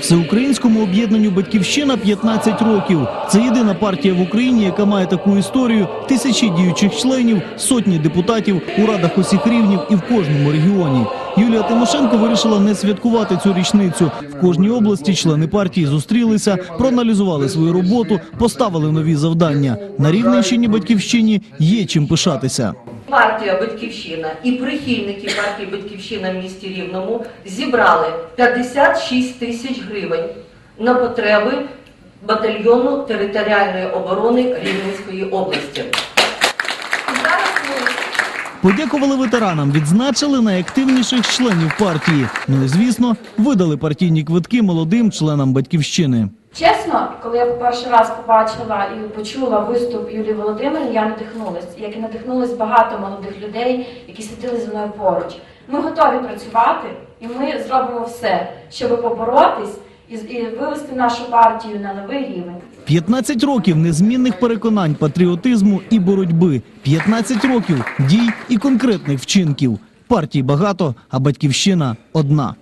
Всеукраїнському об'єднанню Батьківщина 15 років. Це єдина партія в Україні, яка має таку історію: тисячі діючих членів, сотні депутатів у радах усіх рівнів і в кожному регіоні. Юлія Тимошенко вирішила не святкувати цю річницю. В кожній області члени партії зустрілися, проаналізували свою роботу, поставили нові завдання. На Рівненщині Батьківщині є чим пишатися. Партія Батьківщина і прихильники партії Батьківщина в місті Рівному зібрали 56 тисяч гривень на потреби батальйону територіальної оборони Рівненської області. Подякували ветеранам, відзначили найактивніших членів партії. Ну і звісно, видали партійні квитки молодим членам батьківщини. Чесно, коли я перший раз побачила і почула виступ Юлії Володимирівни, я надихнулась, як і надихнулось багато молодих людей, які сиділи зі мною поруч. Ми готові працювати, і ми зробимо все, щоб поборотись і, і вивести нашу партію на новий рівень. 15 років незмінних переконань, патріотизму і боротьби. 15 років дій і конкретних вчинків. Партій багато, а батьківщина одна.